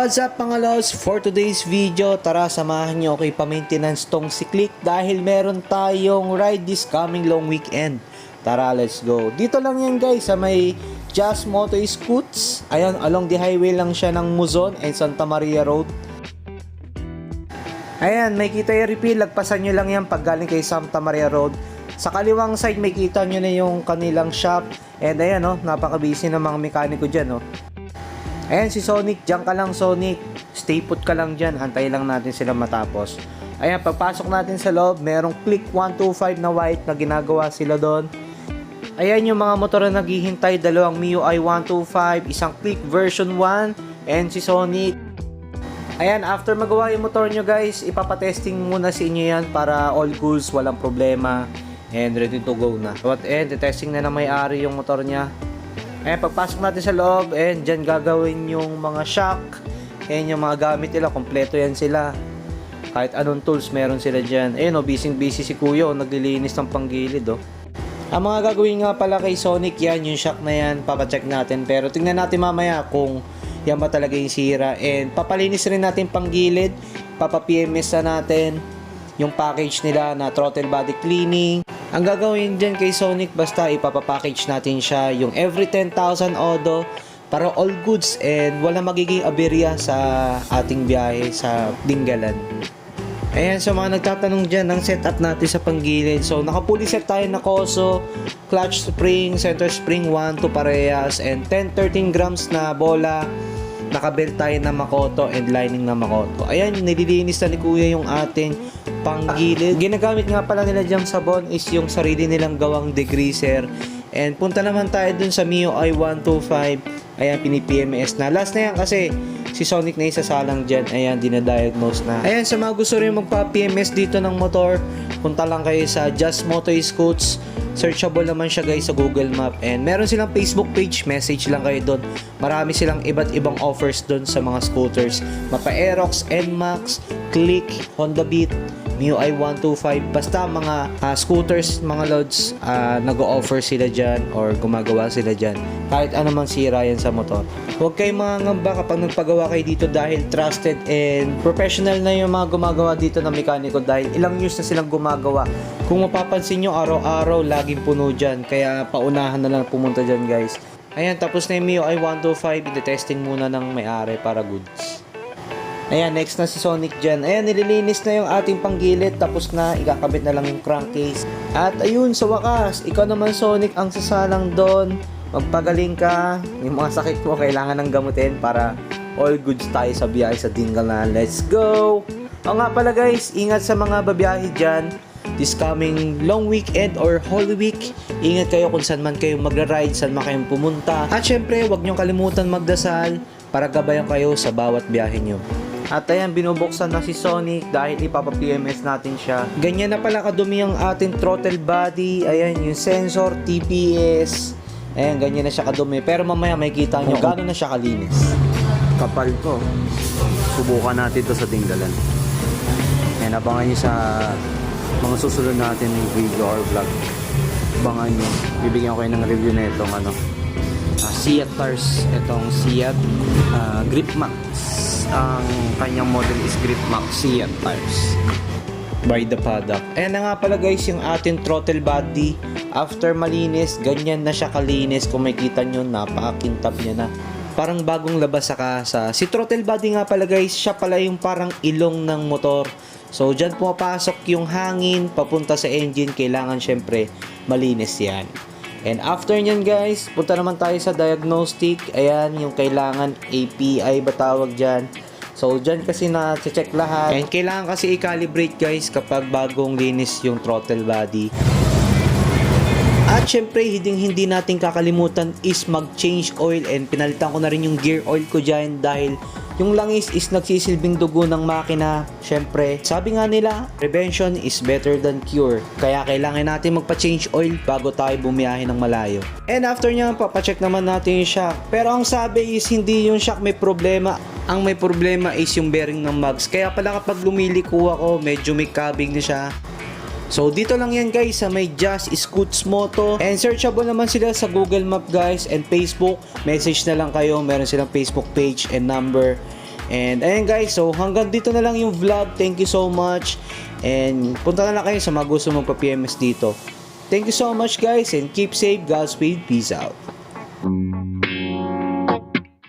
What's up mga lods? For today's video, tara samahan nyo ako ipa-maintenance tong si Click dahil meron tayong ride this coming long weekend. Tara, let's go. Dito lang yan guys sa may Just Moto Scoots. Ayan, along the highway lang siya ng Muzon and Santa Maria Road. Ayan, may kita yung refill. Lagpasan nyo lang yan pag galing kay Santa Maria Road. Sa kaliwang side, may kita nyo na yung kanilang shop. And ayan, oh, napaka-busy ng mga mekaniko dyan. Oh. Ayan si Sonic, diyan ka lang Sonic. Stay put ka lang dyan, antay lang natin sila matapos. Ayan, pagpasok natin sa loob, merong Click 125 na white na ginagawa sila doon. Ayan yung mga motor na naghihintay, dalawang MIUI 125, isang Click version 1, and si Sonic. Ayan, after magawa yung motor nyo guys, ipapatesting muna sa inyo yan para all goods, walang problema, and ready to go na. What and testing na na may-ari yung motor niya. Ayan, pagpasok natin sa loob, and dyan gagawin yung mga shock, and yung mga gamit nila, kompleto yan sila. Kahit anong tools meron sila dyan. Ayun o, busy busy si Kuya, oh, naglilinis ng panggilid oh. Ang mga gagawin nga pala kay Sonic yan, yung shock na yan, papacheck natin. Pero tingnan natin mamaya kung yan ba talaga yung sira. And papalinis rin natin panggilid, papa-PMS na natin yung package nila na throttle body cleaning. Ang gagawin dyan kay Sonic, basta ipapapackage natin siya yung every 10,000 odo para all goods and wala magiging aberya sa ating biyahe sa Dinggalan. Ayan, so mga nagtatanong dyan ng setup natin sa panggilid. So, nakapuli set tayo na Koso, clutch spring, center spring 1 to parehas, and 10-13 grams na bola. Nakabelt tayo na Makoto and lining na Makoto. Ayan, nililinis na ni Kuya yung ating panggilid. Ginagamit nga pala nila diyang sabon is yung sarili nilang gawang degreaser. And punta naman tayo dun sa MIUI 125. Ayan, pini-PMS na. Last na yan kasi si Sonic na isasalang dyan. Ayan, dinadiagnose na. Ayan, sa mga gusto rin magpa-PMS dito ng motor, punta lang kayo sa Just Moto Scoots. Searchable naman siya guys sa Google Map. And meron silang Facebook page, message lang kayo doon. Marami silang iba't ibang offers doon sa mga scooters. Mapa Aerox, NMAX, Click, Honda Beat, MIUI 125 basta mga ah, scooters mga loads ah, nag-o-offer sila dyan or gumagawa sila dyan. Kahit anumang sira yan sa motor. Huwag kayong mga ngamba kapag nagpagawa kayo dito dahil trusted and professional na yung mga gumagawa dito na mekaniko dahil ilang years na silang gumagawa. Kung mapapansin nyo araw-araw laging puno dyan. Kaya paunahan na lang pumunta dyan guys. Ayan tapos na yung MIUI 125 ide-testing muna ng may-ari para goods Ayan, next na si Sonic dyan. Ayan, nililinis na yung ating panggilid. Tapos na, ikakabit na lang yung crankcase. At ayun, sa wakas, ikaw naman Sonic ang sasalang doon. Magpagaling ka. Yung mga sakit mo, kailangan ng gamutin para all goods tayo sa biyahe sa Dingle na. Let's go! O nga pala guys, ingat sa mga babiyahe dyan. This coming long weekend or Holy Week, ingat kayo kung saan man kayo magra-ride, saan man kayong pumunta. At syempre, huwag niyong kalimutan magdasal para gabayan kayo sa bawat biyahe niyo. At ayan, binubuksan na si Sonic dahil ipapa-PMS natin siya. Ganyan na pala kadumi ang ating throttle body. Ayan, yung sensor, TPS. Ayan, ganyan na siya kadumi. Pero mamaya may kita nyo gano'n na siya kalinis. kapal to. Subukan natin to sa tinggalan. Ayan, abangan nyo sa mga susunod natin ng video or vlog. Abangan nyo. Bibigyan ko kayo ng review na itong ano. Uh, Seat Tars. Itong Seat ah, Grip Max. Ang kanyang model is Grip Max Seat Tires. by the paddock. Ayan na nga pala guys yung ating throttle body. After malinis, ganyan na siya kalinis. Kung makita nyo, napakakintab niya na. Parang bagong labas sa kasa. Si throttle body nga pala guys, siya pala yung parang ilong ng motor. So dyan pumapasok yung hangin papunta sa engine. Kailangan syempre malinis yan. And after nyan guys, punta naman tayo sa diagnostic. Ayan, yung kailangan API ba tawag dyan. So, dyan kasi na-check lahat. And kailangan kasi i-calibrate guys kapag bagong linis yung throttle body. At syempre, hindi, hindi natin kakalimutan is mag-change oil and pinalitan ko na rin yung gear oil ko dyan dahil yung langis is nagsisilbing dugo ng makina. Syempre, sabi nga nila, prevention is better than cure. Kaya kailangan natin magpa-change oil bago tayo bumiyahe ng malayo. And after nyan, papacheck naman natin yung shock. Pero ang sabi is hindi yung shock may problema. Ang may problema is yung bearing ng mags. Kaya pala kapag lumiliko ako, medyo may cabing na siya. So dito lang yan guys sa may Just Scoots Moto and searchable naman sila sa Google Map guys and Facebook. Message na lang kayo, meron silang Facebook page and number. And ayun guys, so hanggang dito na lang yung vlog. Thank you so much. And punta na lang kayo sa mga gusto magpa-PMS dito. Thank you so much guys and keep safe. Godspeed. Peace out.